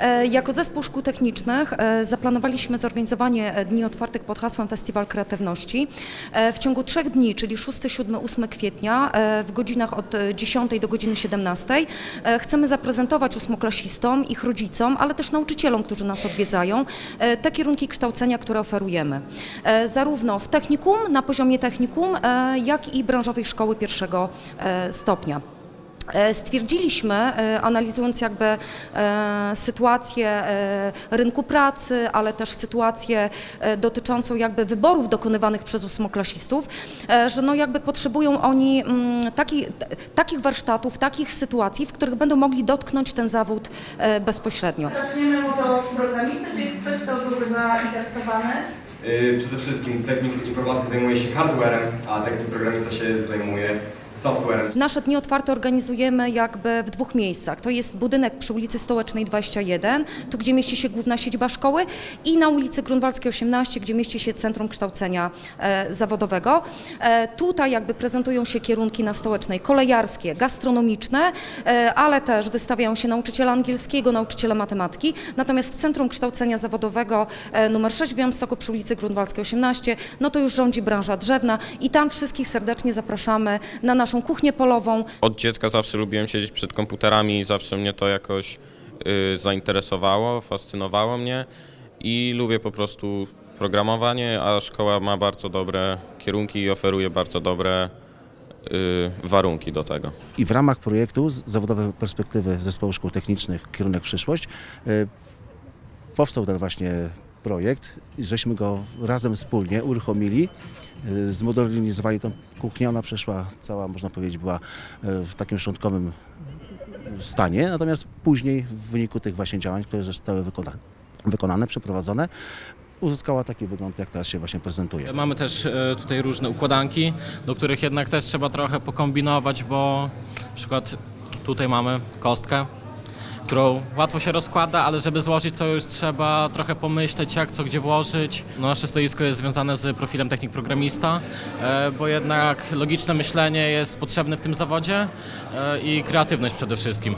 E, Jako zespół szkół technicznych e, zaplanowaliśmy zorganizowanie e, Dni Otwartych pod hasłem Festiwal Kreatywności. W ciągu trzech dni, czyli 6, 7, 8 kwietnia, w godzinach od e, 10 do godziny 17, e, chcemy zaprezentować ósmoklasistom, ich rodzicom, ale też nauczycielom, którzy nas odwiedzają, te kierunki kształcenia, które oferujemy. Zarówno w technikum, na poziomie technikum, jak i branżowej szkoły pierwszego stopnia. E, Stwierdziliśmy, e, analizując jakby e, sytuację rynku pracy, ale też sytuację dotyczącą jakby wyborów dokonywanych przez ósmoklasistów, że no jakby potrzebują oni mm, taki, takich warsztatów, takich sytuacji, w których będą mogli dotknąć ten zawód bezpośrednio. Zaczniemy może od programisty, czy jest ktoś, kto byłby zainteresowany? Przede wszystkim technik informatyki zajmuje się hardwarem, a technik programista się zajmuje Nasze dni otwarte organizujemy jakby w dwóch miejscach. To jest budynek przy ulicy Stołecznej 21, tu gdzie mieści się główna siedziba szkoły i na ulicy Grunwaldzkiej 18, gdzie mieści się Centrum Kształcenia e, Zawodowego. E, tutaj jakby prezentują się kierunki na Stołecznej kolejarskie, gastronomiczne, e, ale też wystawiają się nauczyciele angielskiego, nauczyciele matematyki. Natomiast w Centrum Kształcenia Zawodowego e, numer 6 w Białymstoku przy ulicy Grunwaldzkiej 18, no to już rządzi branża drzewna i tam wszystkich serdecznie zapraszamy na naszą kuchnię polową. Od dziecka zawsze lubiłem siedzieć przed komputerami i zawsze mnie to jakoś y, zainteresowało, fascynowało mnie i lubię po prostu programowanie, a szkoła ma bardzo dobre kierunki i oferuje bardzo dobre y, warunki do tego. I w ramach projektu z zawodowej perspektywy Zespołu Szkół Technicznych Kierunek Przyszłość y, powstał ten właśnie projekt i żeśmy go razem wspólnie uruchomili, zmodernizowali tą kuchnię. Ona przeszła cała, można powiedzieć, była y, w takim szczątkowym stanie, natomiast później w wyniku tych właśnie działań, które zostały wykonane, wykonane przeprowadzone, uzyskała taki wygląd, jak teraz się właśnie prezentuje. Mamy też e, tutaj różne układanki, do których jednak też trzeba trochę pokombinować, bo na przykład tutaj mamy kostkę, którą łatwo się rozkłada, ale żeby złożyć to już trzeba trochę pomyśleć jak, co, gdzie włożyć. No, nasze stoisko jest związane z profilem technik programista, e, bo jednak logiczne myślenie jest potrzebne w tym zawodzie e, i kreatywność przede wszystkim.